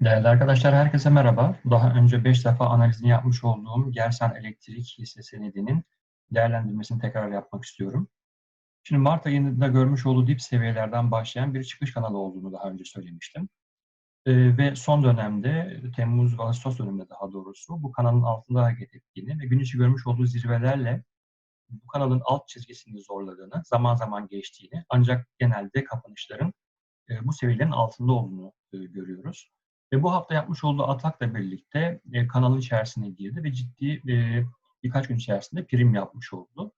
Değerli arkadaşlar, herkese merhaba. Daha önce 5 defa analizini yapmış olduğum Gersen Elektrik hisse senedinin değerlendirmesini tekrar yapmak istiyorum. Şimdi Mart ayında görmüş olduğu dip seviyelerden başlayan bir çıkış kanalı olduğunu daha önce söylemiştim. Ee, ve son dönemde, Temmuz ve Ağustos döneminde daha doğrusu bu kanalın altında hareket ettiğini ve gün içi görmüş olduğu zirvelerle bu kanalın alt çizgisini zorladığını, zaman zaman geçtiğini ancak genelde kapanışların e, bu seviyelerin altında olduğunu e, görüyoruz. Ve bu hafta yapmış olduğu atakla birlikte e, kanalın içerisine girdi ve ciddi e, birkaç gün içerisinde prim yapmış oldu.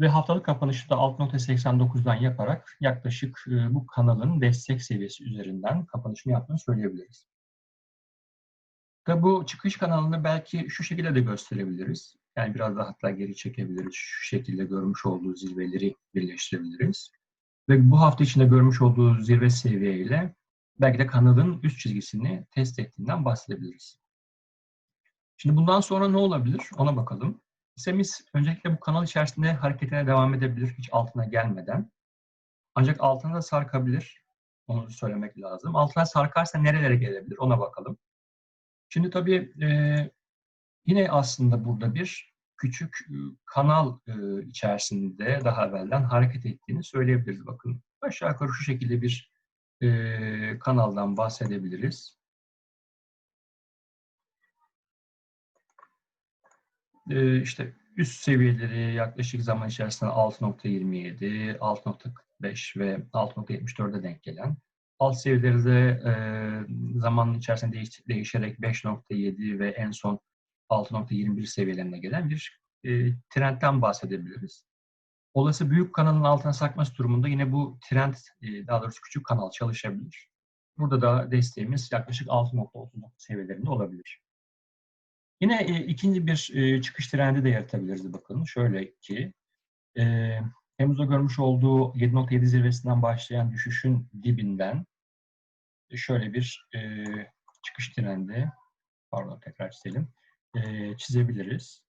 Ve haftalık kapanışı da 6.89'dan yaparak yaklaşık e, bu kanalın destek seviyesi üzerinden kapanışını yaptığını söyleyebiliriz. Tabi bu çıkış kanalını belki şu şekilde de gösterebiliriz. Yani biraz daha hatta geri çekebiliriz. Şu şekilde görmüş olduğu zirveleri birleştirebiliriz. Ve bu hafta içinde görmüş olduğu zirve seviyeyle belki de kanalın üst çizgisini test ettiğinden bahsedebiliriz. Şimdi bundan sonra ne olabilir ona bakalım. Hissemiz öncelikle bu kanal içerisinde hareketine devam edebilir hiç altına gelmeden. Ancak altına da sarkabilir. Onu söylemek lazım. Altına sarkarsa nerelere gelebilir ona bakalım. Şimdi tabii e, yine aslında burada bir küçük kanal e, içerisinde daha evvelden hareket ettiğini söyleyebiliriz. Bakın aşağı yukarı şu şekilde bir e, kanaldan bahsedebiliriz. E, işte üst seviyeleri yaklaşık zaman içerisinde 6.27, 6.45 ve 6.74'e denk gelen. Alt seviyeleri de e, içerisinde değiş, değişerek 5.7 ve en son 6.21 seviyelerine gelen bir trendten bahsedebiliriz. Olası büyük kanalın altına sarkması durumunda yine bu trend, e, daha doğrusu küçük kanal çalışabilir. Burada da desteğimiz yaklaşık 6.30 seviyelerinde olabilir. Yine e, ikinci bir e, çıkış trendi de yaratabiliriz bakın. Şöyle ki, e, Temmuz'da görmüş olduğu 7.7 zirvesinden başlayan düşüşün dibinden şöyle bir e, çıkış trendi, pardon tekrar çizelim, e, çizebiliriz.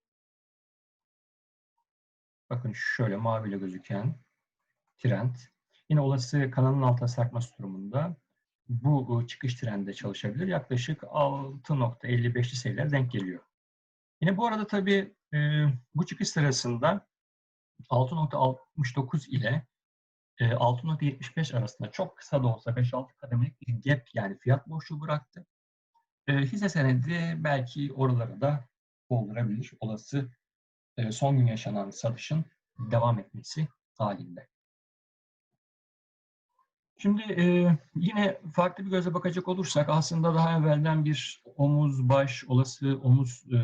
Bakın şöyle maviyle gözüken trend. Yine olası kanalın altına sarkması durumunda bu çıkış trendde çalışabilir. Yaklaşık 6.55'li seviyeler denk geliyor. Yine bu arada tabii e, bu çıkış sırasında 6.69 ile 6.75 arasında çok kısa da olsa 5-6 kademelik bir gap yani fiyat boşluğu bıraktı. E, hisse senedi belki oralara da doldurabilir olası e, son gün yaşanan satışın devam etmesi halinde. Şimdi e, yine farklı bir göze bakacak olursak aslında daha evvelden bir omuz baş olası omuz e,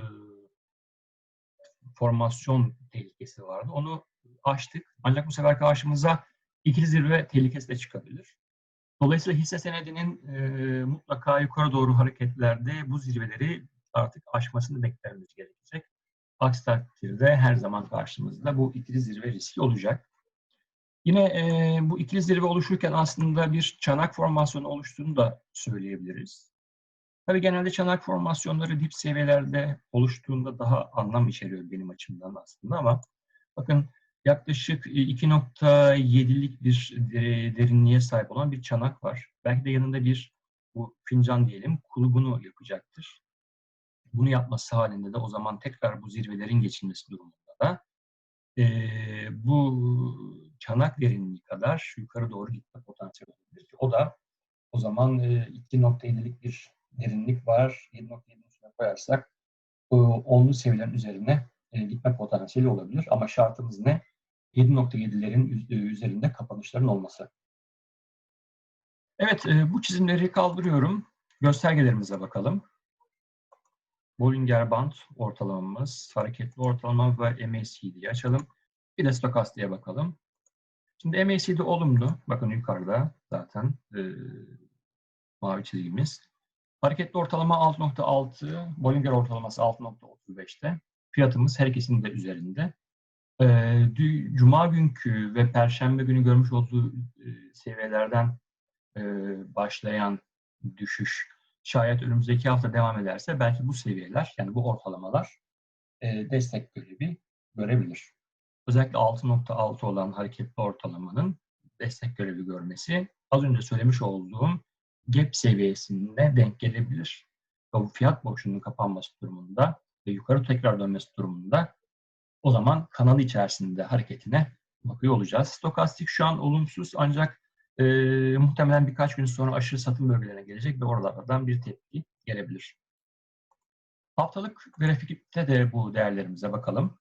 formasyon tehlikesi vardı. Onu açtık. Ancak bu sefer karşımıza ikili zirve tehlikesi de çıkabilir. Dolayısıyla hisse senedinin e, mutlaka yukarı doğru hareketlerde bu zirveleri artık aşmasını beklememiz gerekecek. Aksi takdirde her zaman karşımızda bu ikili zirve riski olacak. Yine e, bu ikili zirve oluşurken aslında bir çanak formasyonu oluştuğunu da söyleyebiliriz. Tabii genelde çanak formasyonları dip seviyelerde oluştuğunda daha anlam içeriyor benim açımdan aslında ama bakın yaklaşık 2.7'lik bir derinliğe sahip olan bir çanak var. Belki de yanında bir bu fincan diyelim kulübünü yapacaktır. Bunu yapması halinde de o zaman tekrar bu zirvelerin geçilmesi durumunda da e, bu çanak derinliği kadar yukarı doğru gitme potansiyeli olabilir. O da o zaman e, 2.7'lik bir derinlik var. 7.7'nin üstüne koyarsak e, 10'lu seviyelerin üzerine e, gitme potansiyeli olabilir. Ama şartımız ne? 7.7'lerin üzerinde kapanışların olması. Evet, bu çizimleri kaldırıyorum. Göstergelerimize bakalım. Bollinger Band ortalamamız, hareketli ortalama ve MACD'yi açalım. Bir de stokastiğe bakalım. Şimdi MACD olumlu. Bakın yukarıda zaten e, mavi çizgimiz. Hareketli ortalama 6.6, Bollinger ortalaması 6.35'te. Fiyatımız her ikisinin de üzerinde. E, Cuma günkü ve Perşembe günü görmüş olduğu e, seviyelerden e, başlayan düşüş şayet önümüzdeki hafta devam ederse belki bu seviyeler yani bu ortalamalar e, destek görevi görebilir. Özellikle 6.6 olan hareketli ortalamanın destek görevi görmesi az önce söylemiş olduğum gap seviyesine denk gelebilir. Ve bu fiyat boşluğunun kapanması durumunda ve yukarı tekrar dönmesi durumunda o zaman kanal içerisinde hareketine bakıyor olacağız. Stokastik şu an olumsuz ancak e, muhtemelen birkaç gün sonra aşırı satım bölgelerine gelecek ve oralardan bir tepki gelebilir. Haftalık grafikte de bu değerlerimize bakalım.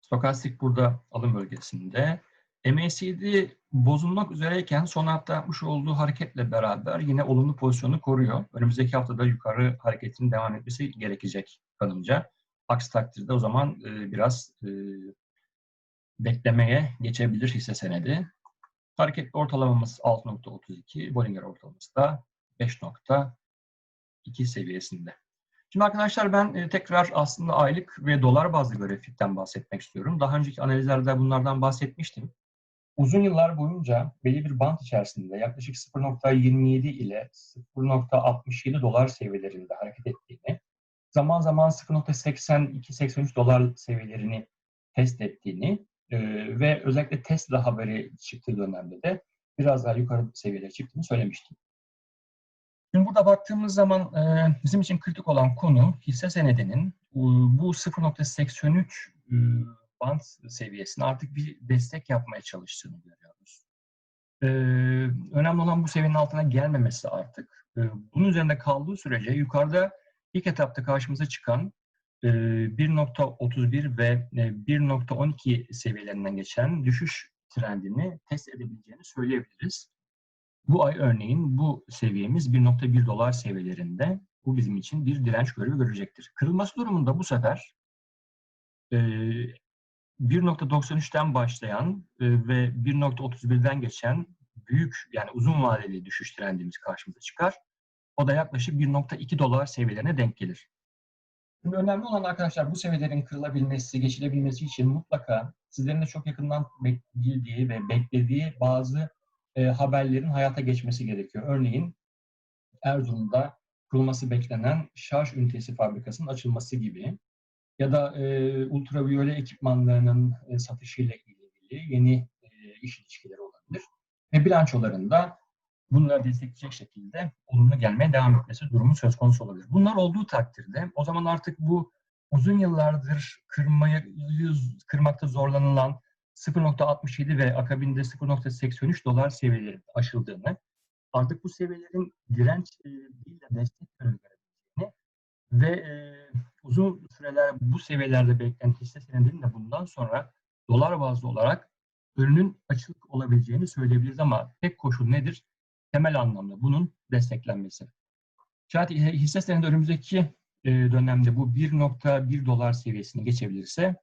Stokastik burada alım bölgesinde. MACD bozulmak üzereyken son hafta yapmış olduğu hareketle beraber yine olumlu pozisyonu koruyor. Önümüzdeki haftada yukarı hareketinin devam etmesi gerekecek kanımca. Aksi takdirde o zaman e, biraz e, beklemeye geçebilir hisse senedi. Hareketli ortalamamız 6.32, Bollinger ortalaması da 5.2 seviyesinde. Şimdi arkadaşlar ben e, tekrar aslında aylık ve dolar bazlı grafikten bahsetmek istiyorum. Daha önceki analizlerde bunlardan bahsetmiştim. Uzun yıllar boyunca belli bir bant içerisinde yaklaşık 0.27 ile 0.67 dolar seviyelerinde hareket ettiğini, zaman zaman 0.82-83 dolar seviyelerini test ettiğini e, ve özellikle Tesla haberi çıktığı dönemde de biraz daha yukarı seviyelere çıktığını söylemiştim. Şimdi burada baktığımız zaman e, bizim için kritik olan konu hisse senedinin e, bu 0.83 e, band seviyesine artık bir destek yapmaya çalıştığını görüyoruz. Önemli olan bu seviyenin altına gelmemesi artık. Bunun üzerinde kaldığı sürece yukarıda ilk etapta karşımıza çıkan 1.31 ve 1.12 seviyelerinden geçen düşüş trendini test edebileceğini söyleyebiliriz. Bu ay örneğin bu seviyemiz 1.1 dolar seviyelerinde. Bu bizim için bir direnç görevi görecektir. Kırılması durumunda bu sefer 1.93'ten başlayan ve 1.31'den geçen büyük yani uzun vadeli düşüş trendimiz karşımıza çıkar. O da yaklaşık 1.2 dolar seviyelerine denk gelir. Şimdi önemli olan arkadaşlar bu seviyelerin kırılabilmesi, geçilebilmesi için mutlaka sizlerin de çok yakından bildiği ve beklediği bazı e, haberlerin hayata geçmesi gerekiyor. Örneğin Erzurum'da kurulması beklenen şarj ünitesi fabrikasının açılması gibi ya da e, ultraviyole ekipmanlarının e, satışıyla ilgili yeni e, iş ilişkileri olabilir. Ve bilançolarında bunları destekleyecek şekilde olumlu gelmeye devam etmesi durumu söz konusu olabilir. Bunlar olduğu takdirde o zaman artık bu uzun yıllardır kırmaya, kırmakta zorlanılan 0.67 ve akabinde 0.83 dolar seviyeleri aşıldığını, artık bu seviyelerin direnç değil de destek görebileceğini ve e, uzun süreler bu seviyelerde beklenen hisse senedinin de bundan sonra dolar bazlı olarak önünün açık olabileceğini söyleyebiliriz ama tek koşul nedir? Temel anlamda bunun desteklenmesi. Şayet hisse senedi önümüzdeki e, dönemde bu 1.1 dolar seviyesini geçebilirse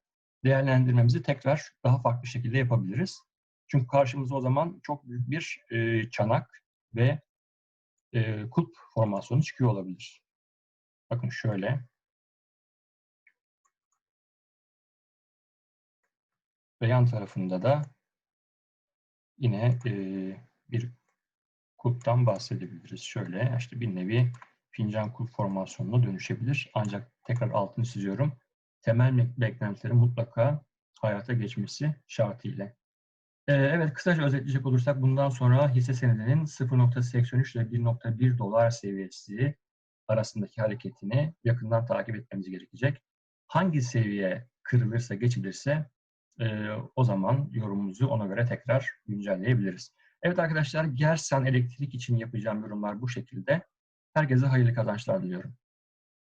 değerlendirmemizi tekrar daha farklı şekilde yapabiliriz. Çünkü karşımıza o zaman çok büyük bir e, çanak ve e, kulp formasyonu çıkıyor olabilir. Bakın şöyle. Ve yan tarafında da yine e, bir kulptan bahsedebiliriz. Şöyle işte bir nevi fincan kulp formasyonuna dönüşebilir. Ancak tekrar altını çiziyorum. Temel beklentileri mutlaka hayata geçmesi şartıyla. Ee, evet kısaca özetleyecek olursak bundan sonra hisse senedinin 0.83 ile 1.1 dolar seviyesi arasındaki hareketini yakından takip etmemiz gerekecek. Hangi seviye kırılırsa geçilirse e, o zaman yorumumuzu ona göre tekrar güncelleyebiliriz. Evet arkadaşlar Gersen elektrik için yapacağım yorumlar bu şekilde. Herkese hayırlı kazançlar diliyorum.